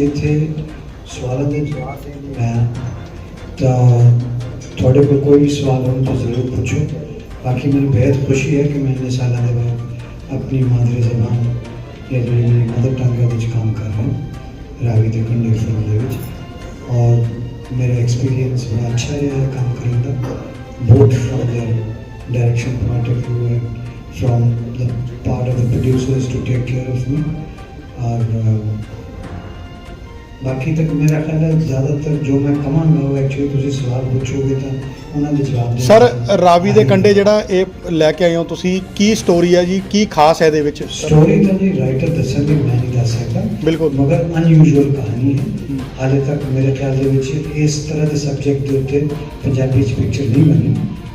ਕਿ ਇੱਥੇ ਸਵਾਲਾਂ ਦੇ ਜਵਾਬ ਦੇਣ ਮੈਂ ਤਾਂ ਤੁਹਾਡੇ ਕੋਲ ਕੋਈ ਸਵਾਲ ਹੋਣ ਤਾਂ ਜ਼ਰੂਰ ਪੁੱਛੋ। ਬਾਕੀ ਮੈਨੂੰ ਬਹੁਤ ਖੁਸ਼ੀ ਹੈ ਕਿ ਮੈਂ ਇੰਨੇ ਸਾਲਾਂ ਦੇ ਬਾਅਦ ਆਪਣੀ ਮਾਦਰੀ ਜ਼ਬਾਨ ਇਹ ਜਿਹੜੀ ਮੇਰੀ ਮਦਰ ਟੰਗ ਦੇ ਵਿੱਚ ਕੰਮ ਕਰ ਰਿਹਾ ਰਾਵੀ ਦੇ ਕੰਡੇ ਫਿਲਮ ਦੇ ਵਿੱਚ। ਔਰ ਮੇਰਾ ਐਕਸਪੀਰੀਅੰਸ ਬੜਾ ਅੱਛਾ ਰਿਹਾ ਕੰਮ ਕਰਨ ਦਾ। Both from the direction part of view and from the part of the producers to take care of me ਔਰ ਬਾਕੀ ਤੱਕ ਮੇਰਾ ਖਿਆਲ ਹੈ ਜ਼ਿਆਦਾਤਰ ਜੋ ਮੈਂ ਕਹਾਂਗਾ ਉਹ ਐਕਚੁਅਲੀ ਤੁਸੀਂ ਸਵਾਲ ਪੁੱਛੋਗੇ ਤਾਂ ਉਹਨਾਂ ਦੇ ਜਵਾਬ ਦੇ ਸਰ ਰਾਵੀ ਦੇ ਕੰਡੇ ਜਿਹੜਾ ਇਹ ਲੈ ਕੇ ਆਏ ਹੋ ਤੁਸੀਂ ਕੀ ਸਟੋਰੀ ਹੈ ਜੀ? ਕੀ ਖਾਸ ਹੈ ਇਹਦੇ ਵਿੱਚ? ਸਟੋਰੀ ਤਾਂ ਜੀ ਰਾਈਟਰ ਦੱਸਣਗੇ ਮੈਂ ਨਹੀਂ ਦੱਸ ਸਕਦਾ। ਬਿਲਕੁਲ। ਮਗਰ ਅਨਯੂਜੂਅਲ ਕਹਾਣੀ ਹੈ। ਹਾਲੇ ਤੱਕ ਮੇਰੇ ਖਿਆਲ ਦੇ ਵਿੱਚ ਇਸ ਤਰ੍ਹਾਂ ਦੇ ਸਬਜੈਕਟ ਦੇ ਉੱਤੇ ਪੰਜਾਬੀ ਚ ਪਿਕਚਰ ਨਹੀਂ ਬਣੀ।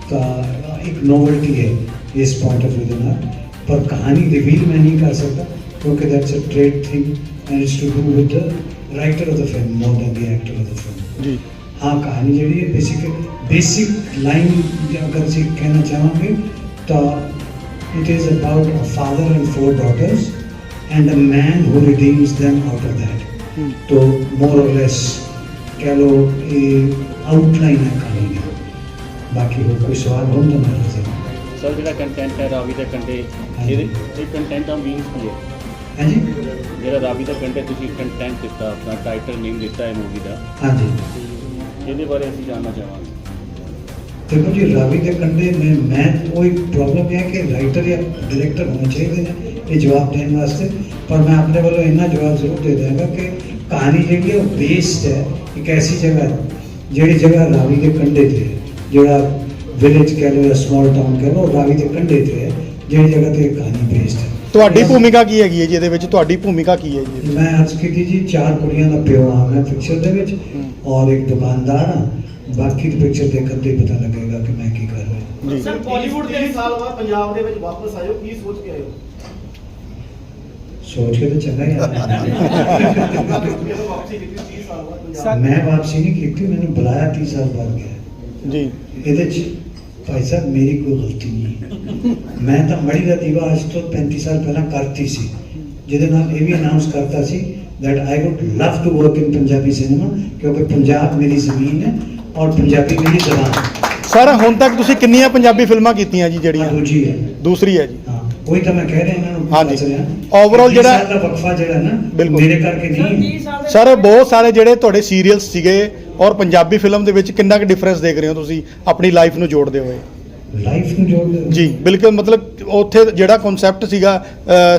ਤਾਂ ਇੱਕ ਨੋਵਲਟੀ ਹੈ ਇਸ ਪੁਆਇੰਟ ਆਫ View ਦੇ ਨਾਲ। ਪਰ ਕਹਾਣੀ ਰਿਵੀਲ ਮੈਂ ਨਹੀਂ ਕਰ ਸਕਦਾ ਕਿਉਂਕਿ that's a trade thing and it's to do with The writer of the film more than the actor of the film ਜੀ हाँ कहानी ਜਿਹੜੀ ਹੈ ਬੇਸਿਕ ਬੇਸਿਕ ਲਾਈਨ ਅਗਰ ਅਸੀਂ ਕਹਿਣਾ ਚਾਹਾਂਗੇ ਤਾਂ it is about a father and four daughters and a man who redeems them out of that ਹੂੰ। तो more or less कह लो ये आउटलाइन है कहानी की बाकी हो कोई सवाल हो तो मैं हाजिर हूँ ਸਰ ਜਿਹੜਾ ਕੰਟੈਂਟ ਹੈ ਰਾਵੀ ਦੇ ਕੰਡੇ ਇਹਦੇ ਇਹ ਕੰਟੈਂਟ ਆ ਮੀਨਸ ਕੀ ਹੈ हाँ जी ਜਿਹੜਾ ਰਾਵੀ ਦਾ ਕੰਡੇ ਤੁਸੀਂ ਕੰਟੈਂਟ ਦਿੱਤਾ ਆਪਣਾ ਟਾਈਟਲ ਨੇਮ ਦਿੱਤਾ ਹੈ ਮੂਵੀ ਦਾ हाँ जी ਇਹਦੇ ਬਾਰੇ ਅਸੀਂ ਜਾਣਨਾ ਚਾਹਾਂਗੇ देखो जी रावी के कंडे में मैं कोई प्रॉब्लम है कि राइटर या डायरेक्टर होने चाहिए ने ये जवाब देने वास्ते पर मैं अपने वालों इतना जवाब जरूर दे देंगे कि कहानी जी है वो बेस्ड है एक ऐसी जगह ਜਿਹੜੀ ਜਗ੍ਹਾ ਰਾਵੀ ਦੇ ਕੰਢੇ ਤੇ ਹੈ ਜਿਹੜਾ ਵਿਲੇਜ ਕਹਿ ਲਓ ਜਾਂ ਸਮਾਲ ਟਾਊਨ ਕਹਿ ਲਓ ਰਾਵੀ ਦੇ ਕੰਢੇ ਤੇ ਹੈ ਜਿਹੜੀ ਜਗ੍ਹਾ ਤੇ ਇਹ ਕਹਾਣੀ ਬੇਸਡ ਹੈ ਤੁਹਾਡੀ ਭੂਮਿਕਾ ਕੀ ਹੈਗੀ ਹੈ ਜੀ ਇਹਦੇ ਵਿੱਚ? ਤੁਹਾਡੀ ਭੂਮਿਕਾ ਕੀ ਹੈ ਜੀ? ਮੈਂ ਅੱਜ ਕੀਤੀ ਜੀ ਚਾਰ ਕੁੜੀਆਂ ਦਾ ਪਿਓ ਹਾਂ ਮੈਂ ਪਿਕਚਰ ਦੇ ਵਿੱਚ ਔਰ ਇੱਕ ਦੁਕਾਨਦਾਰ ਹਾਂ। ਬਾਕੀ ਦੀ ਪਿਕਚਰ ਦੇਖਣ ਤੇ ਹੀ ਪਤਾ ਲੱਗੇਗਾ ਕਿ ਮੈਂ ਕੀ ਕਰ ਰਿਹਾ ਜੀ। ਸਰ ਬਾਲੀਵੁੱਡ ਦੇ ਸਾਲ ਬਾਅਦ ਪੰਜਾਬ ਦੇ ਵਿੱਚ ਵਾਪਸ ਆਇਓ ਕੀ ਸੋਚ ਕੇ ਆਇਓ ਸੋਚ ਕੇ ਤਾਂ ਚੰਗਾ ਹੀ ਆ। ਜਦੋਂ ਵਾਪਸੀ ਕੀਤੀ 30 ਸਾਲ ਬਾਅਦ ਪੰਜਾਬ ਮੈਂ ਵਾਪਸੀ ਨਹੀਂ ਕੀਤੀ ਮੈਨੂੰ ਬੁਲਾਇਆ 30 ਸਾਲ ਬਾਅਦ ਗਿਆ। ਜੀ। ਇਹਦੇ ਚ ਭਾਈ ਸਾਹਿਬ ਮੇਰੀ ਕੋਈ ਗਲਤੀ ਨਹੀਂ। ਹੈ ਮੈਂ ਤਾਂ ਮੜੀ ਦਾ ਦੀਵਾ ਅੱਜ ਤੋਂ 35 ਸਾਲ ਪਹਿਲਾਂ ਕਰਤੀ ਸੀ। ਜਿਹਦੇ ਨਾਲ ਇਹ ਵੀ ਅਨਾਉਂਸ ਕਰਤਾ ਸੀ that I would love to work in Punjabi cinema ਕਿਉਂਕਿ ਪੰਜਾਬ ਮੇਰੀ ਜ਼ਮੀਨ ਹੈ ਔਰ ਪੰਜਾਬੀ ਮੇਰੀ ਜ਼ਬਾਨ ਹੈ। ਸਰ ਹੁਣ ਤੱਕ ਤੁਸੀਂ ਕਿੰਨੀਆਂ ਪੰਜਾਬੀ ਫਿਲਮਾਂ ਕੀਤੀਆਂ ਜੀ ਜਿਹੜੀਆਂ? ਦੂਜੀ ਹੈ। ਦੂਸਰੀ ਹੈ ਜੀ। ਹਾਂ ਉਹੀ ਤਾਂ ਮੈਂ ਕਹਿ ਰਿਹਾ ਇਹਨਾਂ ਨੂੰ ਹਾਂਜੀ। 30 ਜਿਹੜਾ- ਦਾ ਵਕਫਾ ਜਿਹੜਾ ਨਾ। ਮੇਰੇ ਕਰਕੇ ਨਹੀਂ। ਸਰ ਬਹੁਤ ਸਾਰੇ ਜਿਹੜੇ ਤੁਹਾਡੇ ਸੀਰੀਅਲਸ ਸੀਗੇ ਔਰ ਪੰਜਾਬੀ ਫਿਲਮ ਦੇ ਵਿੱਚ ਕਿੰਨਾ ਕੁ ਡਿਫਰੈਂਸ ਦੇਖ ਰਹੇ ਹੋ ਤੁਸੀਂ ਆਪਣੀ ਲਾਈਫ ਨੂੰ ਜੋੜਦੇ ਹੋਏ ਲਾਈਫ ਨੂੰ ਜੋੜ ਦਿਓ। ਜੀ ਬਿਲਕੁਲ ਮਤਲਬ ਉੱਥੇ ਜਿਹੜਾ ਕਨਸੈਪਟ ਸੀਗਾ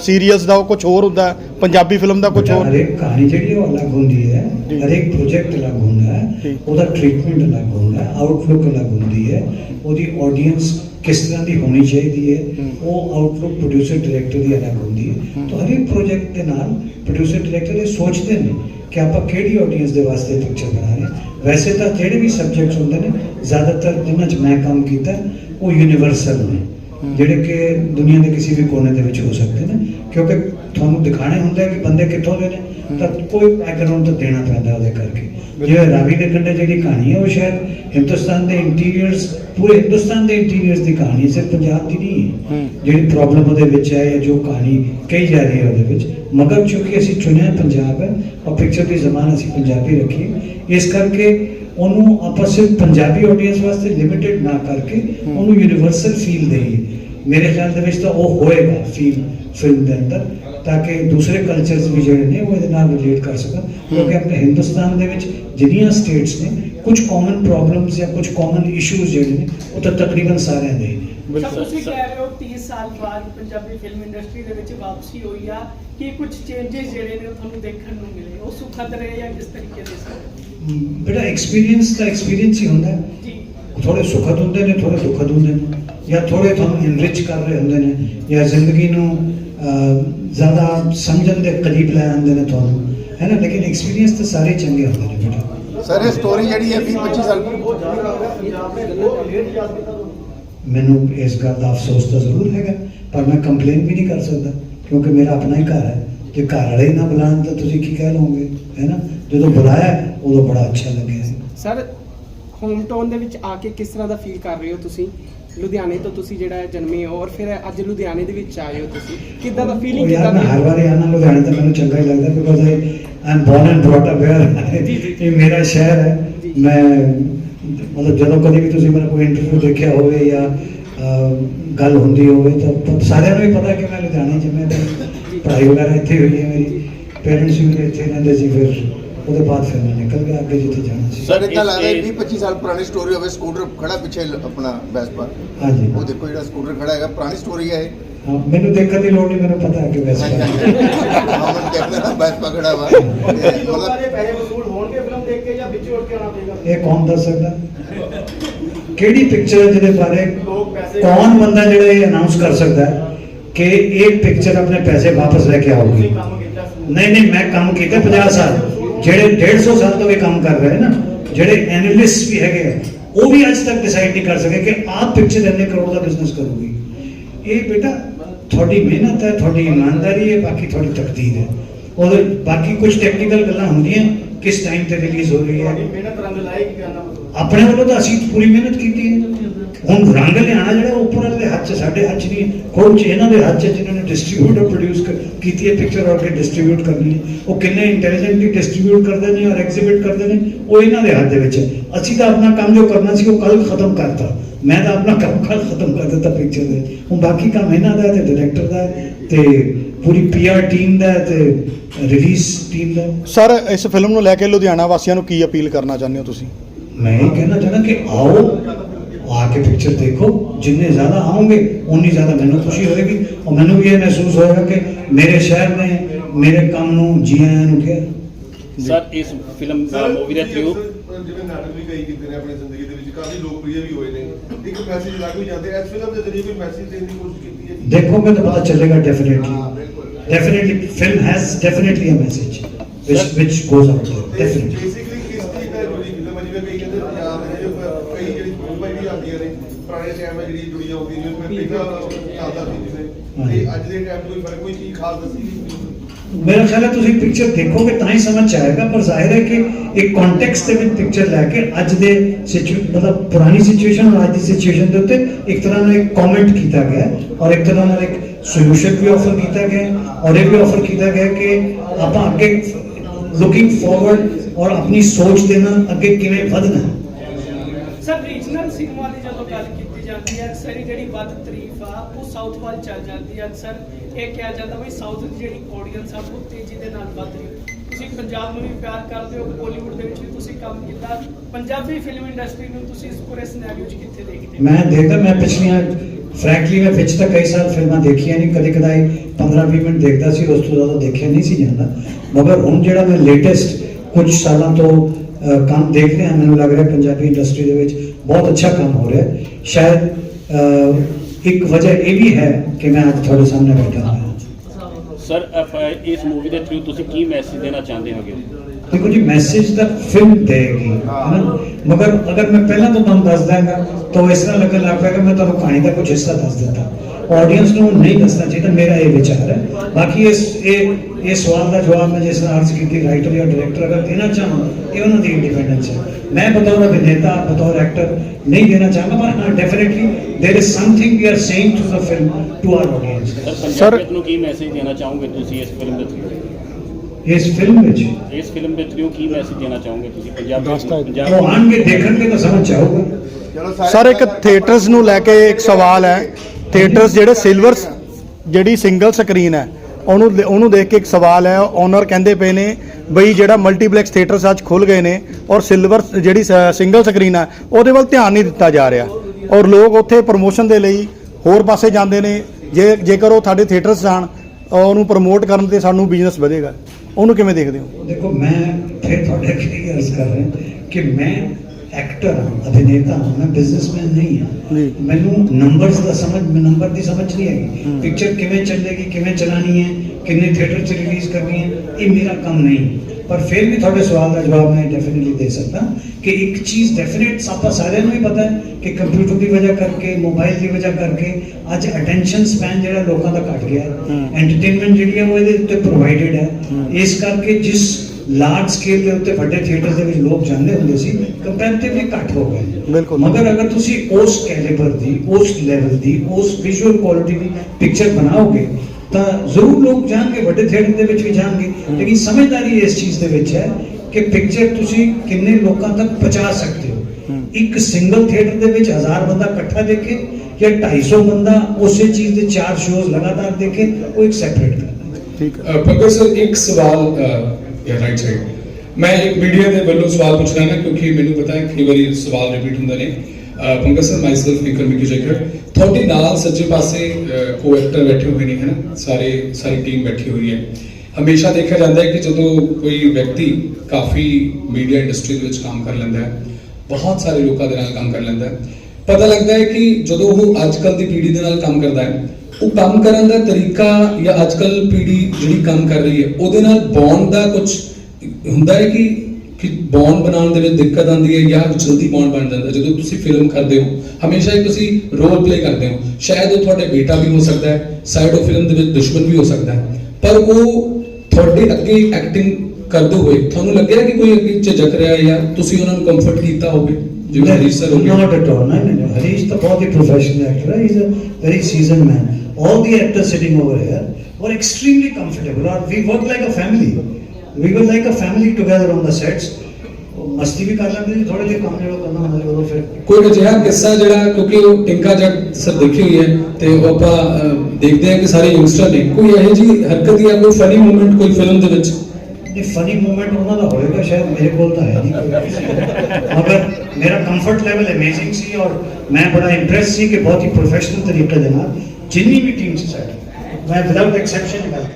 ਸੀਰੀਅਲਸ ਦਾ ਉਹ ਕੁਝ ਹੋਰ ਹੁੰਦਾ ਪੰਜਾਬੀ ਫਿਲਮ ਦਾ ਕੁਝ ਬੇਟਾ, ਹੋਰ ਹਰੇਕ ਕਹਾਣੀ ਜਿਹੜੀ ਉਹ ਅਲੱਗ ਹੁੰਦੀ ਹੈ ਜੀ। ਹਰੇਕ ਪ੍ਰੋਜੈਕਟ ਅਲੱਗ ਹੁੰਦਾ ਹੈ ਜੀ। ਉਹਦਾ ਟ੍ਰੀਟਮੈਂਟ ਅਲੱਗ ਹੁੰਦਾ ਹੈ ਆਊਟਲੁੱਕ ਅਲੱਗ ਹੁੰਦੀ ਹੈ ਉਹਦੀ ਆਡੀਅנס ਕਿਸ ਤਰ੍ਹਾਂ ਦੀ ਹੋਣੀ ਚਾਹੀਦੀ ਹੈ। ਉਹ ਆਊਟਲੁੱਕ ਪ੍ਰੋਡਿਊਸਰ ਡਾਇਰੈਕਟਰ ਦੀ ਅਲੱਗ ਹੁੰਦੀ ਹੈ। ਤਾਂ ਹਰੇਕ ਪ੍ਰੋਜੈਕਟ ਦੇ ਨਾਲ ਪ੍ਰੋਡਿਊਸਰ ਡਾਇਰੈਕਟਰ ਇਹ ਸੋਚਦੇ ਨੇ ਕਿ ਆਪਾਂ ਕਿਹੜੀ ਆਡੀਅנס ਦੇ ਵਾਸਤੇ ਪਿਕਚਰ ਬਣਾ ਰਹੇ ਵੈਸੇ ਤਾਂ ਜਿਹੜੇ ਵੀ ਸਬਜੈਕਟਸ ਹੁੰਦੇ ਨੇ ਜ਼ਿਆਦਾਤਰ ਜਿਨ੍ਹਾਂ 'ਚ ਮੈਂ ਕੰਮ ਕੀਤਾ ਉਹ ਯੂਨੀਵਰਸਲ ਨੇ। ਜਿਹੜੇ ਕਿ ਦੁਨੀਆ ਦੇ ਕਿਸੇ ਵੀ ਕੋਨੇ ਦੇ ਵਿੱਚ ਹੋ ਸਕਦੇ ਨੇ ਕਿਉਂਕਿ ਤੁਹਾਨੂੰ ਦਿਖਾਣੇ ਹੁੰਦੇ ਕਿ ਬੰਦੇ ਕਿੱਥੋਂ ਦੇ ਨੇ ਤਾਂ ਕੋਈ ਬੈਕਗ੍ਰਾਉਂਡ ਤਾਂ ਦੇਣਾ ਪੈਂਦਾ ਉਹਦੇ ਕਰਕੇ। ਜਿਵੇਂ ਰਾਵੀ ਦੇ ਕੰਢੇ ਜਿਹੜੀ ਕਹਾਣੀ ਹੈ ਉਹ ਸ਼ਾਇਦ ਹਿੰਦੁਸਤਾਨ ਦੇ ਇੰਟੀਰੀਅਰਸ ਪੂਰੇ ਹਿੰਦੁਸਤਾਨ ਦੇ ਇੰਟੀਰੀਅਰਸ ਦੀ ਕਹਾਣੀ ਸਿਰਫ ਪੰਜਾਬ ਦੀ ਨਹੀਂ ਹੈ। ਜਿਹੜੀ ਪ੍ਰੋਬਲਮ ਉਹਦੇ ਵਿੱਚ ਹੈ ਜਾਂ ਜੋ ਕਹਾਣੀ ਕਹੀ ਜਾ ਰਹੀ ਹੈ ਉਹਦੇ ਵਿੱਚ। ਮਗਰ ਚੁੱਕੀ ਅਸੀਂ ਚੁਣਿਆ ਪੰਜਾਬ ਹੈ ਔਰ ਪਿਕਚਰ ਦੀ ਜ਼ਬਾਨ ਅਸੀਂ ਪੰਜਾਬੀ ਰੱਖੀ ਇਸ ਕਰਕੇ ਉਹਨੂੰ ਆਪਾਂ ਸਿਰਫ ਪੰਜਾਬੀ ਆਡੀਅנס ਵਾਸਤੇ ਲਿਮਿਟਿਡ ਨਾ ਕਰਕੇ ਉਹਨੂੰ ਯੂਨੀਵਰਸਲ ਫੀਲ ਦੇਈਏ। ਮੇਰੇ ਖਿਆਲ ਦੇ ਵਿੱਚ ਤਾਂ ਉਹ ਹੋਏਗਾ ਫੀਲ ਫਿਲਮ ਦੇ ਅੰਦਰ। ਤਾਂ ਕਿ ਦੂਸਰੇ ਕਲਚਰਸ ਵੀ ਜਿਹੜੇ ਨੇ ਉਹ ਇਹਦੇ ਨਾਲ ਰਿਲੇਟ ਕਰ ਸਕਣ। ਕਿਉਂਕਿ ਆਪਣੇ ਹਿੰਦੁਸਤਾਨ ਦੇ ਵਿੱਚ ਜਿੰਨੀਆਂ ਸਟੇਟਸ ਨੇ ਕੁਝ ਕਾਮਨ ਪ੍ਰੋਬਲਮਸ ਜਾਂ ਕੁਝ ਕਾਮਨ ਇਸ਼ੂਜ਼ ਜਿਹੜੇ ਨੇ ਉਹ ਤਾਂ ਤਕਰੀਬਨ ਸਾਰਿਆਂ ਦੇ ਹੀ ਨੇ। ਸਰ ਬਿਲਕੁਲ ਤੁਸੀਂ ਕਹਿ ਰਹੇ ਹੋ 30 ਸਾਲ ਬਾਅਦ ਪੰਜਾਬੀ ਫਿਲਮ ਇੰਡਸਟਰੀ ਦੇ ਵਿੱਚ ਵਾਪਸੀ ਹੋਈ ਆ। ਕਿ ਕੁਝ ਚੇਂਜਸ ਜਿਹੜੇ ਨੇ ਤੁਹਾਨੂੰ ਦੇਖਣ ਨੂੰ ਮਿਲੇ? ਉਹ ਸੁਖਦ ਰਹੇ ਜਾਂ ਕਿਸ ਤਰੀਕੇ ਦੇ ਸਰ ਬੇਟਾ ਐਕਸਪੀਰੀਅੰਸ ਤਾਂ ਐਕਸਪੀਰੀਅੰਸ ਹੀ ਹੁੰਦਾ। ਹੈ ਜੀ। ਥੋੜੇ ਸੁਖਦ ਹੁੰਦੇ ਨੇ ਥੋੜੇ ਦੁਖਦ ਹੁੰਦੇ ਨੇ। ਜਾਂ ਥੋੜੇ ਤੁਹਾਨੂੰ ਇਨਰਿਚ ਕਰ ਰਹੇ ਹੁੰਦੇ ਨੇ। ਜਾਂ ਜ਼ਿੰਦਗੀ ਨੂੰ ਜ਼ਿਆਦਾ ਸਮਝਣ ਦੇ ਕਰੀਬ ਲੈ ਆਉਂਦੇ ਨੇ ਤੁਹਾਨੂੰ ਹੈ ਨਾ? ਲੇਕਿਨ ਐਕਸਪੀਰੀਅੰਸ ਤਾਂ ਸਾਰੇ ਚੰਗੇ ਹੁੰਦੇ ਨੇ ਬੇਟਾ ਸਰ ਇਹ ਸਟੋਰੀ ਜਿਹੜੀ ਹੈ 20 25 ਸਾਲ ਮੈਨੂੰ ਇਸ ਗੱਲ ਦਾ ਅਫਸੋਸ ਤਾਂ ਜ਼ਰੂਰ ਹੈਗਾ ਪਰ ਮੈਂ ਕੰਪਲੇਨ ਵੀ ਨਹੀਂ ਕਰ ਸਕਦਾ ਕਿਉਂਕਿ ਮੇਰਾ ਆਪਣਾ ਹੀ ਘਰ ਹੈ। ਜੇ ਘਰ ਵਾਲੇ ਹੀ ਨਾ ਬੁਲਾਉਣ ਤਾਂ ਤੁਸੀਂ ਕੀ ਕਹਿ ਲਓਗੇ ਹੈ ਨਾ? ਜਦੋਂ ਬੁਲਾਇਆ ਉਦੋਂ ਬੜਾ ਅੱਛਾ ਲੱਗਿਆ। ਸਰ ਹੋਮ ਟਾਊਨ ਦੇ ਵਿੱਚ ਆ ਕੇ ਕਿਸ ਤਰ੍ਹਾਂ ਦਾ ਫੀਲ ਕਰ ਰਹੇ ਹੋ ਤੁਸੀਂ? ਲੁਧਿਆਣੇ ਤੋਂ ਤੁਸੀਂ ਜਿਹੜਾ ਹੈ ਜਨਮੇ ਹੋ ਔਰ ਫਿਰ ਅੱਜ ਲੁਧਿਆਣੇ ਦੇ ਵਿੱਚ ਆਏ ਹੋ ਤੁਸੀਂ। ਕਿੱਦਾਂ ਦਾ ਫੀਲਿੰਗ ਕਿੱਦਾਂ ਮੈਂ ਹਰ ਦੀ ਵਾਰੀ ਆਣਾ ਲੁਧਿਆਣੇ ਤੇ ਮੈਨੂੰ ਚੰਗਾ ਹੀ ਲੱਗਦਾ because I am born and brought up ਜੀ। ਇਹ ਮੇਰਾ ਸ਼ਹਿਰ ਹੈ। ਮੈਂ ਮਤਲਬ ਜਦੋਂ ਕਦੇ ਵੀ ਤੁਸੀਂ ਮੇਰਾ ਕੋਈ ਇੰਟਰਵਿਊ ਦੇਖਿਆ ਹੋਵੇ ਜਾਂ ਗੱਲ ਹੁੰਦੀ ਹੋਵੇ ਤਾਂ ਸਾਰਿਆਂ ਨੂੰ ਹੀ ਪਤਾ ਕਿ ਮੈਂ ਲੁਧਿਆਣੇ ਤੇ ਪੜ੍ਹਾਈ ਵਗੈਰਾ ਇੱਥੇ ਹੋਈ ਹੈ ਮੇਰੀ। ਪੇਰੈਂਟਸ ਵੀ ਇੱਥੇ ਰਹਿੰਦੇ ਸੀ ਫਿਰ। ਉਹਦੇ ਬਾਅਦ ਫਿਰ ਮੈਂ ਨਿਕਲ ਗਿਆ ਅੱਗੇ ਜਿੱਥੇ ਜਾਣਾ ਸੀ। ਸਰ ਇਦਾਂ ਲੱਗਦਾ ਇਹ- 20 25 ਸਾਲ ਪੁਰਾਣੀ ਸਟੋਰੀ ਹੋਵੇ ਸਕੂਟਰ ਖੜਾ ਪਿੱਛੇ ਲ- ਆਪਣਾ ਵੈਸਪਾ ਹਾਂਜੀ। ਉਹ ਦੇਖੋ ਜਿਹੜਾ ਸਕੂਟਰ ਖੜਾ ਹੈਗਾ ਪੁਰਾਣੀ ਸਟੋਰੀ ਹੈ ਇਹ। ਹਾਂ, ਮੈਨੂੰ ਦੇਖਣ ਦੀ ਲੋੜ ਨਹੀਂ ਮੈਨੂੰ ਪਤਾ ਹੈ ਕਿ ਵੈਸੇ ਮਾਮਨ ਕਹਿੰਦਾ ਨਾ ਵੈਸਪਾ ਖੜਾ ਵਾ। ਤੇ ਮਤਲਬ ਦੇ ਪੈਸੇ ਵਸੂਲ ਹੋਣਗੇ ਫਿਲਮ ਦੇਖ ਕੇ ਜਾਂ ਵਿੱਚ ਉੱਠ ਕੇ ਆਉਣਾ ਪਏਗਾ? ਇਹ ਕੌਣ ਦੱਸ ਸਕਦਾ? ਕਿਹੜੀ ਪਿਕਚਰ ਹੈ ਜਿਹਦੇ ਬਾਰੇ ਲੋਕ ਪੈਸੇ ਕੌਣ ਬੰਦਾ ਜਿਹੜਾ ਇਹ ਅਨਾਉਂਸ ਕਰ ਸਕਦਾ ਹੈ ਕਿ ਇਹ ਪਿਕਚਰ ਆਪਣੇ ਪੈਸੇ ਵਾਪਸ ਲੈ ਕੇ ਆਊਗੀ? ਤੁਸੀਂ ਕੰਮ ਕੀਤਾ ਸੀ। ਨਹੀਂ ਨਹੀਂ ਮੈਂ ਕੰਮ ਕੀਤਾ 50 ਸਾਲ। ਜਿਹੜੇ 150 ਸਾਲ ਤੋਂ ਇਹ ਕੰਮ ਕਰ ਰਹੇ ਨਾ ਜਿਹੜੇ ਐਨਾਲਿਸਟ ਵੀ ਹੈਗੇ ਆ, ਉਹ ਵੀ ਅੱਜ ਤੱਕ ਡਿਸਾਈਡ ਨਹੀਂ ਕਰ ਸਕੇ ਕਿ ਆਹ ਪਿਕਚਰ ਇੰਨੇ ਕਰੋੜ ਦਾ ਬਿਜ਼ਨਸ ਕਰੂਗੀ। ਇਹ ਬੇਟਾ ਤੁਹਾਡੀ ਮਿਹਨਤ ਹੈ ਤੁਹਾਡੀ ਇਮਾਨਦਾਰੀ ਹੈ ਬਾਕੀ ਤੁਹਾਡੀ ਤਕਦੀਰ ਹੈ। ਉਹਦੇ ਬਾਕੀ ਕੁਝ ਟੈਕਨੀਕਲ ਗੱਲਾਂ ਹੁੰਦੀਆਂ ਕਿਸ ਟਾਈਮ ਤੇ ਰਿਲੀਜ਼ ਹੋ ਰਹੀ ਹੈ। ਮਿਹਨਤ ਰੰਗ ਲਾਏਗੀ ਕਰਨਾ ਆਪਣੇ ਵੱਲੋਂ ਤਾਂ ਅਸੀਂ ਪੂਰੀ ਮਿਹਨਤ ਕੀਤੀ ਹੈ। ਹੁਣ ਰੰਗ ਲਿਆਣਾ ਜਿਹੜਾ ਉੱਪਰ ਵਾਲੇ ਹੱਥ 'ਚ, ਸਾਡੇ ਹੱਥ 'ਚ ਨਹੀਂ ਕੋਚ ਇਹਨਾਂ ਦੇ ਹੱਥ 'ਚ ਹੈ ਜਿਨ੍ਹਾਂ ਨੇ ਡਿਸਟ੍ਰੀਬਿਊਟ ਪ੍ਰੋਡਿਊਸ ਕੀਤੀ ਹੈ ਪਿਕਚਰ ਔਰ ਕੇ ਡਿਸਟ੍ਰੀਬਿਊਟ ਕਰਨੀ ਉਹ ਕਿੰਨੇ ਇੰਟੈਲੀਜੈਂਟਲੀ ਡਿਸਟ੍ਰੀਬਿਊਟ ਕਰਦੇ ਨੇ ਔਰ ਐਗਜ਼ਿਬਿਟ ਕਰਦੇ ਨੇ, ਉਹ ਇਹਨਾਂ ਦੇ ਹੱਥ ਦੇ ਵਿੱਚ ਹੈ। ਅਸੀਂ ਤਾਂ ਆਪਣਾ ਕੰਮ ਜੋ ਕਰਨਾ ਸੀ, ਉਹ ਕੱਲ ਖਤਮ ਕਰਤਾ। ਮੈਂ ਤਾਂ ਆਪਣਾ ਕੰਮ ਕੱਲ ਖਤਮ ਕਰ ਦਿੱਤਾ ਪਿਕਚਰ ਦੇ। ਹੁਣ ਬਾਕੀ ਕੰਮ ਇਹਨਾਂ ਦਾ ਤੇ ਡਾਇਰੈਕਟਰ ਦਾ ਹੈ ਤੇ ਪੂਰੀ ਪੀਆਰ ਟੀਮ ਦਾ ਹੈ ਤੇ ਰਿਲੀਜ਼ ਟੀਮ ਦਾ ਸਰ ਇਸ ਫਿਲਮ ਨੂੰ ਲੈ ਕੇ ਲੁਧਿਆਣਾ ਵਾਸੀਆਂ ਨੂੰ ਕੀ ਅਪੀਲ ਕਰਨਾ ਚਾਹੁੰਦੇ ਹੋ ਤੁਸੀਂ? ਮੈਂ ਇਹ ਕਹਿਣਾ ਚਾਹੁੰਦਾ ਕਿ ਆਓ ਆ ਕੇ ਪਿਕਚਰ ਦੇਖੋ ਜਿੰਨੇ ਜ਼ਿਆਦਾ ਆਓਗੇ ਉਨੀ ਜ਼ਿਆਦਾ ਮੈਨੂੰ ਖੁਸ਼ੀ ਹੋਏਗੀ ਔਰ ਮੈਨੂੰ ਵੀ ਇਹ ਮਹਿਸੂਸ ਹੋਏਗਾ ਕਿ ਮੇਰੇ ਸ਼ਹਿਰ ਨੇ ਮੇਰੇ ਕੰਮ ਨੂੰ ਜੀ ਆਇਆਂ ਨੂੰ ਕਿਹਾ। ਸਰ ਇਸ ਫਿਲਮ ਮੂਵੀ ਦੇ ਥਰੂ ਜਿਵੇਂ ਨਾਟਕ ਵੀ ਕਈ ਕੀਤੇ ਨੇ ਆਪਣੀ ਜ਼ਿੰਦਗੀ ਦੇ ਵਿੱਚ ਕਾਫੀ ਲੋਕਪ੍ਰਿਯ ਵੀ ਹੋਏ ਨੇ। ਇੱਕ ਮੈਸੇਜ ਲੱਗ ਵੀ ਜਾਂਦੇ ਇਸ ਫਿਲਮ ਦੇ ਜ਼ਰੀਏ ਕੋਈ ਮੈਸੇਜ ਦੇਣ ਦੀ ਕੋਸ਼ਿਸ਼ ਕੀਤੀ ਹੈ ਦੇਖੋਗੇ ਤਾਂ ਪਤਾ ਚੱਲੇਗਾ ਹਾਂ ਡੈਫੀਨਿਟਲੀ ਬਿਲਕੁਲ definitely film has definitely a message which which goes out there definitely basically ਕਿਸ ਚੀਜ਼ ਨਾਲ ਜੁੜੀ ਫਿਲਮ ਹੈ ਜਿਵੇਂ ਕਈ ਕਹਿੰਦੇ ਪੰਜਾਬ ਦੇ ਜੋ ਕਈ ਜਿਹੜੀ ਫਿਲਮਾਂ ਵੀ ਆਉਂਦੀਆਂ ਨੇ ਪੁਰਾਣੇ ਟਾਈਮ ਵਿੱਚ ਜਿਹੜੀ ਜੁੜੀਆਂ ਹੁੰਦੀਆਂ ਜਿਵੇਂ ਪਹਿਲਾਂ ਚੱਲਦਾ ਸੀ ਜਿਵੇਂ ਤੇ ਅੱਜ ਦੇ ਟਾਈਮ ਕੋਈ ਫ਼ਰਕ ਕੋਈ ਚੀਜ਼ ਖਾਸ ਦੱਸੀ ਗਈ ਮੇਰਾ ਖਿਆਲ ਹੈ ਤੁਸੀਂ ਪਿਕਚਰ ਦੇਖੋਗੇ ਤਾਂ ਹੀ ਸਮਝ 'ਚ ਆਏਗਾ ਪਰ ਜ਼ਾਹਿਰ ਹੈ ਕਿ ਇੱਕ ਕੰਟੈਕਸਟ ਦੇ ਵਿੱਚ ਪਿਕਚਰ ਲੈ ਕੇ ਅੱਜ ਦੇ ਸਿਚੁ ਮਤਲਬ ਪੁਰਾਣੀ ਸਿਚੁਏਸ਼ਨ ਔਰ ਅੱਜ ਦੀ ਸਿਚੁਏਸ਼ਨ ਦੇ ਉੱਤੇ ਇੱਕ ਤਰ੍ਹਾਂ ਨਾਲ ਇੱਕ ਕਮੈਂਟ ਕੀਤਾ ਗਿਆ ਹੈ ਔਰ ਇੱਕ ਤਰ੍ਹਾਂ ਨਾਲ ਇੱਕ ਸੋਲੂਸ਼ਨ ਵੀ ਆਫਰ ਕੀਤਾ ਗਿਆ ਹੈ ਔਰ ਇਹ ਵੀ ਆਫਰ ਕੀਤਾ ਗਿਆ ਕਿ ਆਪਾਂ ਅੱਗੇ ਲੁਕਿੰਗ ਫਾਰਵਰਡ ਔਰ ਆਪਣੀ ਸੋਚ ਦੇ ਨਾਲ ਅੱਗੇ ਕਿਵੇਂ ਵਧਣਾ ਹੈ ਸਰ ਰੀਜਨਲ ਸਿਨੇਮਾ ਦੀ ਜਦੋਂ ਗੱਲ ਕੀਤੀ ਜਾਂਦੀ ਹੈ ਅਕਸਰ ਹੀ ਜਿਹੜੀ ਵੱਧ ਤਾਰੀਫ ਆ, ਉਹ ਸਾਊਥ ਵੱਲ ਚੱਲ ਜਾਂਦੀ ਹੈ ਅਕਸਰ। ਇਹ ਕਿਹਾ ਜਾਂਦਾ ਵੀ ਸਾਊਥ ਦੀ ਜਿਹੜੀ ਆਡੀਅנס ਆ ਉਹ ਤੇਜ਼ੀ ਦੇ ਨਾਲ ਵੱਧ ਰਹੀ ਹੈ। ਤੁਸੀਂ ਪੰਜਾਬ ਨੂੰ ਵੀ ਪਿਆਰ ਕਰਦੇ ਹੋ ਬਾਲੀਵੁੱਡ ਦੇ ਵਿੱਚ ਵੀ ਤੁਸੀਂ ਕੰਮ ਕੀਤਾ। ਪੰਜਾਬੀ ਫਿਲਮ ਇੰਡਸਟਰੀ ਨੂੰ ਤੁਸੀਂ ਇਸ ਪੂਰੇ ਸਿਨੈਰੀਓ 'ਚ ਕਿੱਥੇ ਦੇਖਦੇ ਮੈਂ ਦੇਖਦਾ, ਮੈਂ ਪਿਛਲੀਆਂ ਫ੍ਰੈਂਕਲੀ ਮੈਂ ਵਿੱਚ ਤਾਂ ਕਈ ਸਾਲ ਫਿਲਮਾਂ ਦੇਖੀਆਂ ਨਹੀਂ, ਕਦੇ ਕਦਾਈ 15-20 ਮਿੰਟ ਦੇਖਦਾ ਸੀ, ਉਸ ਤੋਂ ਜ਼ਿਆਦਾ ਦੇਖਿਆ ਨਹੀਂ ਸੀ ਜਾਂਦਾ। ਮਗਰ ਹੁਣ ਜਿਹੜਾ ਮੈਂ ਲੇਟੈਸਟ ਕੁਝ ਸਾਲਾਂ ਤੋਂ ਕੰਮ ਦੇਖ ਰਿਹਾ ਮੈਨੂੰ ਲੱਗ ਰਿਹਾ ਪੰਜਾਬੀ ਇੰਡਸਟਰੀ ਦੇ ਵਿੱਚ ਬਹੁਤ ਅੱਛਾ ਕੰਮ ਹੋ ਰਿਹਾ। ਹੈ। ਸ਼ਾਇਦ ਇੱਕ ਵਜ੍ਹਾ ਇਹ ਵੀ ਹੈ ਕਿ ਮੈਂ ਅੱਜ ਤੁਹਾਡੇ ਸਾਹਮਣੇ ਬੈਠਾ ਹਾਂ। ਸਰ ਇਸ ਮੂਵੀ ਦੇ ਥਰੂ ਤੁਸੀਂ ਕੀ ਮੈਸੇਜ ਦੇਣਾ ਚਾਹੁੰਦੇ ਹੋਗੇ? ਦੇਖੋ ਜੀ ਮੈਸੇਜ ਤਾਂ ਫਿਲਮ ਦੇਗੀ ਹੈਨਾ ਮਗਰ ਅਗਰ ਮੈਂ ਪਹਿਲਾਂ ਤੋਂ ਤੁਹਾਨੂੰ ਦੱਸ ਦਾਂਗਾ ਤਾਂ ਇਸ ਤਰ੍ਹਾਂ ਲੱਗਣ ਲੱਗ ਪਏਗਾ ਮੈਂ ਤੁਹਾਨੂੰ ਕਹਾਣੀ ਦਾ ਕੁਝ ਹਿੱਸਾ ਦੱਸ ਦਿੱਤਾ। ਆਡੀਅנס ਨੂੰ ਨਹੀਂ ਦੱਸਣਾ ਚਾਹੀਦਾ ਮੇਰਾ ਇਹ ਵਿਚਾਰ ਹੈ। ਬਾਕੀ ਇਸ ਇਹ ਇਹ ਸਵਾਲ ਦਾ ਜਵਾਬ ਮੈਂ ਜਿਸ ਨਾਲ ਕੀਤੀ ਰਾਈਟਰ ਜਾਂ ਡਾਇਰੈਕਟਰ ਅਗਰ ਦੇਣਾ ਚਾਹਾਂ ਇਹ ਉਹਨਾਂ ਦੀ ਇੰਡੀਪੈਂਡੈਂਸ ਹੈ। ਮੈਂ ਬਤੌਰ ਅਭਿਨੇਤਾ ਬਤੌਰ ਐਕਟਰ ਨਹੀਂ ਦੇਣਾ ਚਾਹਾਂਗਾ ਪਰ ਹਾਂ definitely there is something we are saying to the film to our audience sir ਨੂੰ ਕੀ ਮੈਸੇਜ ਦੇਣਾ ਚਾਹੋਗੇ ਤੁਸੀਂ ਇਸ ਫਿਲਮ ਦੇ ਥਰੂ ਇਸ ਫਿਲਮ ਵਿੱਚ? ਇਸ ਫਿਲਮ ਦੇ ਥਰੂ ਕੀ ਮੈਸੇਜ ਦੇਣਾ ਚਾਹੋਗੇ ਤੁਸੀਂ? ਪੰਜਾਬੀ ਪੰਜਾਬ ਨੂੰ ਆਣਗੇ ਦੇਖਣਗੇ ਤਾਂ ਸਮਝ ਆਊਗਾ ਸਰ ਇੱਕ ਥੀਏਟਰਸ ਨੂੰ ਲੈ ਕੇ ਇੱਕ ਸਵਾਲ ਹੈ। ਥੀਏਟਰਸ ਜਿਹੜੇ ਸਿਲਵਰ ਜਿਹੜੀ ਸਿੰਗਲ ਸਕਰੀਨ ਹੈ, ਉਹਨੂੰ ਉਹਨੂੰ ਦੇਖ ਕੇ ਇੱਕ ਸਵਾਲ ਹੈ ਓਨਰ ਕਹਿੰਦੇ ਪਏ ਨੇ ਬਈ ਜਿਹੜਾ ਮਲਟੀਪਲੈਕਸ ਥੀਏਟਰਸ ਅੱਜ ਖੁੱਲ ਗਏ ਨੇ ਔਰ ਸਿਲਵਰ ਜਿਹੜੀ ਸਿੰਗਲ ਸਕਰੀਨ ਹੈ, ਉਹਦੇ ਵੱਲ ਧਿਆਨ ਨਹੀਂ ਦਿੱਤਾ ਜਾ ਰਿਹਾ। ਔਰ ਲੋਕ ਉੱਥੇ ਪ੍ਰੋਮੋਸ਼ਨ ਦੇ ਲਈ ਹੋਰ ਪਾਸੇ ਜਾਂਦੇ ਨੇ, ਜੇ, ਜੇਕਰ ਉਹ ਸਾਡੇ ਥੀਏਟਰਸ ਜਾਣ ਉਹਨੂੰ ਪ੍ਰਮੋਟ ਕਰਨ ਤੇ ਸਾਨੂੰ ਬਿਜ਼ਨਸ ਵਧੇਗਾ। ਉਹਨੂੰ ਕਿਵੇਂ ਦੇਖਦੇ ਹੋ? ਦੇਖੋ, ਮੈਂ ਫਿਰ ਤੁਹਾਡੇ ਅੱਗੇ ਅਰਜ਼ ਕਰ ਰਿਹਾ ਕਿ ਮੈਂ ਐਕਟਰ ਹਾਂ ਅਭਿਨੇਤਾ ਹਾਂ ਮੈਂ ਬਿਜ਼ਨਸਮੈਨ ਨਹੀਂ ਹਾਂ। ਮੈਨੂੰ ਨੰਬਰਸ ਦਾ ਸਮਝ ਨੰਬਰ ਦੀ ਸਮਝ ਨਹੀਂ ਹੈਗੀ। ਪਿਕਚਰ ਕਿਵੇਂ ਚੱਲੇਗੀ ਕਿਵੇਂ ਚਲਾਣੀ ਹੈ ਕਿੰਨੇ ਥੀਏਟਰ 'ਚ ਰਿਲੀਜ਼ ਕਰਨੀ ਹੈ ਇਹ ਮੇਰਾ ਕੰਮ ਨਹੀਂ ਪਰ ਫਿਰ ਵੀ ਤੁਹਾਡੇ ਸਵਾਲ ਦਾ ਜਵਾਬ ਮੈਂ ਡੈਫੀਨਿਟਲੀ ਦੇ ਸਕਦਾ ਕਿ ਇੱਕ ਚੀਜ਼ ਡੈਫੀਨਿਟ ਆਪਾਂ ਸਾਰਿਆਂ ਨੂੰ ਹੀ ਪਤਾ ਹੈ ਕਿ ਕੰਪਿਊਟਰ ਦੀ ਵਜ੍ਹਾ ਕਰਕੇ ਮੋਬਾਈਲ ਦੀ ਵਜ੍ਹਾ ਕਰਕੇ ਅੱਜ ਅਟੈਂਸ਼ਨ ਸਪੈਨ ਜਿਹੜਾ ਲੋਕਾਂ ਦਾ ਘਟ ਗਿਆ ਹੈ। ਐਂਟਰਟੇਨਮੈਂਟ ਜਿਹੜੀ ਹੈ ਉਹ ਇਹਦੇ ਉੱਤੇ ਪ੍ਰੋਵਾਈਡਡ ਹੂੰ। ਇਸ ਕਰਕੇ ਜਿਸ ਲਾਰਜ ਸਕੇਲ ਦੇ ਉੱਤੇ ਵੱਡੇ ਥੀਏਟਰ ਦੇ ਵਿੱਚ ਲੋਕ ਜਾਂਦੇ ਹੁੰਦੇ ਸੀ ਕੰਪੈਰੀਟਿਵਲੀ ਘੱਟ ਹੋ ਗਏ। ਬਿਲਕੁਲ। ਮਗਰ ਅਗਰ ਤੁਸੀਂ ਉਸ ਕੈਲੀਬਰ ਦੀ ਉਸ ਲੈਵਲ ਦੀ ਉਸ ਵਿਜ਼ੂਅਲ ਕੁਆਲਿਟੀ ਦੀ ਪਿਕਚਰ ਬਣਾਓਗੇ ਤਾਂ ਜ਼ਰੂਰ ਲੋਕ ਜਾਣਗੇ ਵੱਡੇ ਥੀਏਟਰ ਦੇ ਵਿੱਚ ਵੀ ਜਾਣਗੇ। ਲੇਕਿਨ ਸਮਝਦਾਰੀ ਇਸ ਚੀਜ਼ ਦੇ ਵਿੱਚ ਹੈ ਕਿ ਪਿਕਚਰ ਤੁਸੀਂ ਕਿੰਨੇ ਲੋਕਾਂ ਤੱਕ ਪਹੁੰਚਾ ਸਕਦੇ ਹੋ। ਇੱਕ ਸਿੰਗਲ ਥੀਏਟਰ ਦੇ ਵਿੱਚ ਹਜ਼ਾਰ ਬੰਦਾ ਇਕੱਠਾ ਦੇਖੇ ਜਾਂ 250 ਬੰਦਾ ਉਸੇ ਚੀਜ਼ ਦੇ ਚਾਰ ਸ਼ੋਜ਼ ਲਗਾਤਾਰ ਦੇਖੇ ਉਹ ਇੱਕ ਸੈਪਰੇਟ ਠੀਕ ਹੈ। ਪੰਕਜ ਸਰ ਇੱਕ ਸਵਾਲ ਯਾ ਰਾਈਟ ਸਾਈਡ ਮੈਂ ਇੱਕ ਮੀਡੀਆ ਦੇ ਵੱਲੋਂ ਸਵਾਲ ਪੁੱਛਣਾ ਨਾ ਕਿਉਂਕਿ ਮੈਨੂੰ ਪਤਾ ਹੈ, ਕਈ ਵਾਰੀ ਸਵਾਲ ਰਿਪੀਟ ਹੁੰਦੇ ਨੇ। ਪੰਕਜ ਸਰ ਮਾਈਸੈਲਫ ਨਿਕਲ ਮਿਕੀ ਜੇਕਰ ਤੁਹਾਡੇ ਨਾਲ ਸੱਜੇ ਪਾਸੇ ਕੋ ਐਕਟਰ ਬੈਠੇ ਹੋਏ ਨੇ ਹਨਾ ਸਾਰੇ, ਸਾਰੀ ਟੀਮ ਬੈਠੀ ਹੋਈ ਹੈ। ਹਮੇਸ਼ਾ ਦੇਖਿਆ ਜਾਂਦਾ ਹੈ ਕਿ ਜਦੋਂ ਕੋਈ ਵਿਅਕਤੀ ਕਾਫੀ ਮੀਡੀਆ ਇੰਡਸਟਰੀ ਦੇ ਵਿੱਚ ਕੰਮ ਕਰ ਲੈਂਦਾ ਹੈ, ਬਹੁਤ ਸਾਰੇ ਲੋਕਾਂ ਦੇ ਨਾਲ ਕੰਮ ਕਰ ਲੈਂਦਾ ਹੈ ਪਤਾ ਲੱਗਦਾ ਹੈ ਕਿ ਜਦੋਂ ਉਹ ਅੱਜਕੱਲ ਦੀ ਪੀੜ੍ਹੀ ਦੇ ਨਾਲ ਕੰਮ ਕਰਦਾ ਹੈ, ਉਹ ਕੰਮ ਕਰਨ ਦਾ ਤਰੀਕਾ ਜਾਂ ਅੱਜਕੱਲ ਪੀੜ੍ਹੀ ਜਿਹੜੀ ਕੰਮ ਕਰ ਰਹੀ ਹੈ, ਉਹਦੇ ਨਾਲ ਬੌਂਡ ਦਾ ਕੁਝ ਹੁੰਦਾ ਹੈ ਕਿ ਕਿ ਬੌਂਡ ਬਣਾਉਣ ਦੇ ਵਿੱਚ ਦਿੱਕਤ ਆਉਂਦੀ ਹੈ ਜਾਂ ਜਲਦੀ ਬੌਂਡ ਬਣ ਜਾਂਦਾ ਜਦੋਂ ਤੁਸੀਂ ਫਿਲਮ ਕਰਦੇ ਹੋ, ਹਮੇਸ਼ਾ ਹੀ ਤੁਸੀਂ ਰੋਲ ਪਲੇ ਕਰਦੇ ਹੋ, ਸ਼ਾਇਦ ਉਹ ਤੁਹਾਡੇ ਬੇਟਾ ਵੀ ਹੋ ਸਕਦਾ ਹੈ ਸਾਈਡ ਉਹ ਫਿਲਮ ਦੇ ਵਿੱਚ ਦੁਸ਼ਮਣ ਵੀ ਹੋ ਸਕਦਾ ਹੈ। ਪਰ ਉਹ ਤੁਹਾਡੇ ਅੱਗੇ ਐਕਟਿੰਗ ਕਰਦੇ ਹੋਏ, ਤੁਹਾਨੂੰ ਲੱਗਿਆ ਕਿ ਕੋਈ ਅੱਗੇ ਝਿਜਕ ਰਿਹਾ ਹੈ ਜਾਂ ਤੁਸੀਂ ਉਹਨਾਂ ਨੂੰ ਕੰਫਰਟ ਕੀਤਾ ਹੋਵੇ? ਜਿਵੇਂ ਹਰੀਸ਼ ਸਰ ਹੋ ਗਏ Not at all. No, no, no. Harish ਤਾਂ ਬਹੁਤ ਹੀ professional actor ਹੈ. He's a very seasoned man. All the actors sitting over here were extremely comfortable. Or we work like a family. We were like a family together on the sets. ਉਹ ਮਸਤੀ ਵੀ ਕਰ ਲੈਂਦੇ ਸੀ ਥੋੜੇ ਜਿਹੇ ਕੰਮ ਜਿਹੜਾ ਕਰਨਾ ਹੁੰਦਾ ਸੀ ਉਦੋਂ ਫਿਰ ਕੋਈ ਅਜਿਹਾ ਕਿੱਸਾ ਜਿਹੜਾ ਕਿਉਂਕਿ ਉਹ ਟਿੰਕਾ ਜੱਟ ਸਰ ਦੇਖੀ ਹੋਈ ਹੈ ਤੇ ਉਹ ਆਪਾਂ ਅਹ, ਦੇਖਦੇ ਹਾਂ ਕਿ ਸਾਰੇ ਯੰਗਸਟਰ ਨੇ ਕੋਈ ਇਹੋ ਜਿਹੀ ਹਰਕਤ ਜਾਂ ਕੋਈ ਫਨੀ ਮੂਮੈਂਟ ਕੋਈ ਫਿਲਮ ਦੇ ਵਿੱਚ ਇਹ ਫਨੀ ਮੂਮੈਂਟ ਉਹਨਾਂ ਦਾ ਹੋਏਗਾ ਸ਼ਾਇਦ ਮੇਰੇ ਕੋਲ ਤਾਂ ਹੈ ਨਹੀਂ ਕੋਈ। ਮਗਰ ਮੇਰਾ ਕੰਫਰਟ ਲੈਵਲ ਅਮੇਜ਼ਿੰਗ ਸੀ ਔਰ ਮੈਂ ਬੜਾ ਇੰਪ੍ਰੈਸ ਸੀ ਕਿ ਬਹੁਤ ਹੀ ਪ੍ਰੋਫੈਸ਼ਨਲ ਤਰੀਕੇ ਦੇ ਨਾਲ ਜਿੰਨੀ ਵੀ ਟੀਮ ਸੀ ਸਾਡੀ ਮੈਂ ਵਿਦਆਊਟ ਐਕਸੈਪਸ਼ਨ ਗੱਲ